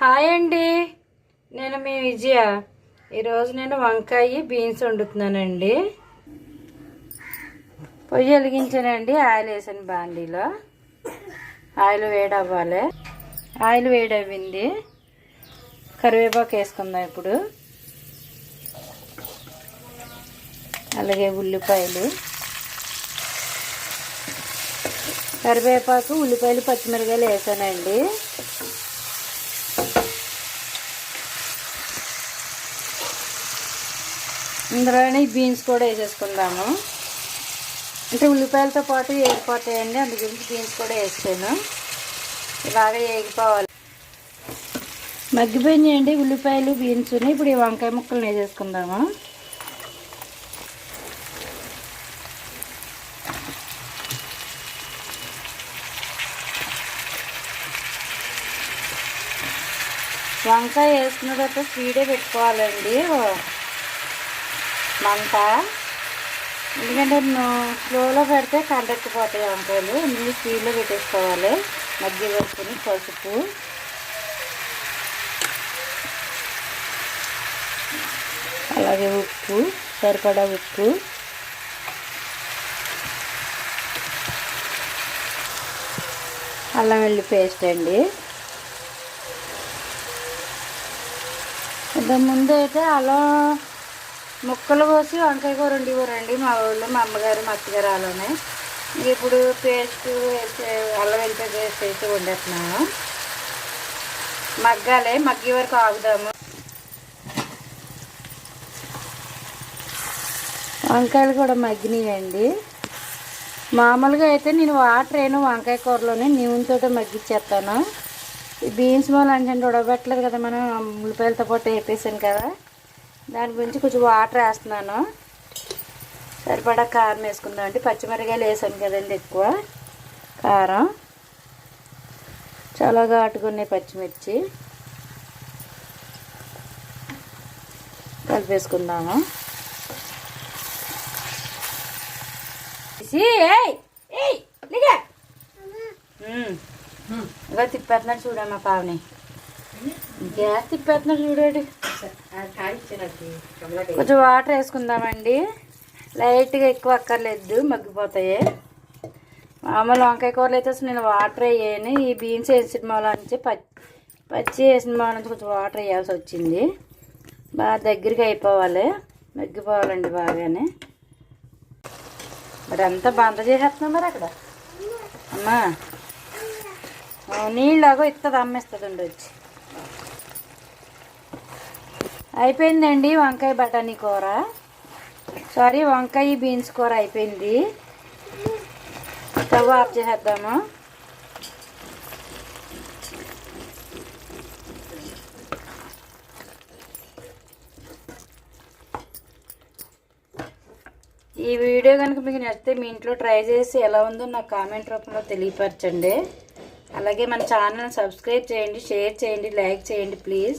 Hi అండి. నేను మీ విజయ. ఈరోజు నేను వంకాయ బీన్స్ వండుతున్నానండి. పొయ్యి వెలిగించానండి ఆయిల్ వేసాను బాండీలో. ఆయిల్ వేడవ్వాలి. ఆయిల్ వేడవ్వింది. కరివేపాకు వేసుకుందాం ఇప్పుడు. అలాగే ఉల్లిపాయలు. కరివేపాకు ఉల్లిపాయలు పచ్చిమిరకాయలు వేసానండి. ఇందులోనే బీన్స్ కూడా వేసేసుకుందాము. అంటే ఉల్లిపాయలతో పాటు వేగిపోతాయండి అందు గురించి బీన్స్ కూడా వేసాను బాగా వేగిపోవాలి మగ్గిపోయినాయండి ఉల్లిపాయలు బీన్స్ని. ఇప్పుడు ఈ వంకాయ ముక్కలు వేసేసుకుందాము. వంకాయ వేసుకున్న తర్వాత స్పీడే పెట్టుకోవాలండి. మంట. ఎందుకంటే స్లోలో పెడితే కండెక్కిపోతాయి వంకాయలు. ఇందులో స్పీడ్లో పెట్టేసుకోవాలి. మధ్య వేసుకుని పసుపు. అలాగే ఉప్పు సరిపడా ఉప్పు. అల్లం వెల్లి పేస్ట్ అండి. ఇంతకుముందు అయితే అలా ముక్కలు కోసి వంకాయ కూర వండివ్వరండి మా ఊళ్ళో మా అమ్మగారు మా అత్తగారు అలానే. ఇప్పుడు పేస్ట్ వేసి అల్లం వెల్లిపాయ పేస్ట్ వేసి వండేస్తున్నాము మగ్గాలి మగ్గి వరకు ఆగుదాము. వంకాయలు కూడా మగ్గినాయండి. మామూలుగా అయితే నేను వాటర్ అయినా వంకాయ కూరలోనే నూనెతో మగ్గిచ్చేస్తాను. బీన్స్ మూల అంటే ఉడకబెట్టలేదు కదా మనం ఉల్లిపాయలతో పాటు వేపేసాను కదా. దాని గురించి కొంచెం వాటర్ వేస్తున్నాను. సరిపడా కారం వేసుకుందాం అండి. పచ్చిమిరకాయలు వేసాను కదండి ఎక్కువ. కారం. చాలా ఘాటుకున్నాయి పచ్చిమిర్చి. కలిపేసుకుందాము. ఏయ్ ఏయ్ లిగా. ఇంకా తిప్పేస్తున్నాడు చూడమ్మా పావని. గ్యాస్ తిప్పేస్తున్నాడు చూడాడు కొంచెం వాటర్ వేసుకుందామండి. లైట్గా ఎక్కువ అక్కర్లేదు మగ్గిపోతాయి. మామూలు వంకాయ కూరలు అయితే అసలు నేను వాటర్ వేయను. ఈ బీన్స్ వేసిన మూల నుంచి పచ్చి పచ్చి వేసిన మూల నుంచి కొంచెం వాటర్ వేయాల్సి వచ్చింది. బాగా దగ్గరికి అయిపోవాలి. మగ్గిపోవాలండి బాగానే. మరి అంతా బంద చేసేస్తున్నాం మరి అక్కడ? అమ్మా. నీళ్ళగో ఇస్తుంది అమ్మేస్తుంది వచ్చి అయిపోయిందండి వంకాయ బఠానీ కూర. సారీ వంకాయ బీన్స్ కూర అయిపోయింది. స్టవ్ ఆఫ్ చేసేద్దాము. ఈ వీడియో కనుక మీకు నచ్చితే మీ ఇంట్లో ట్రై చేసి ఎలా ఉందో నాకు కామెంట్ రూపంలో తెలియపరచండి. అలాగే మన ఛానల్ సబ్స్క్రైబ్ చేయండి షేర్ చేయండి లైక్ చేయండి ప్లీజ్.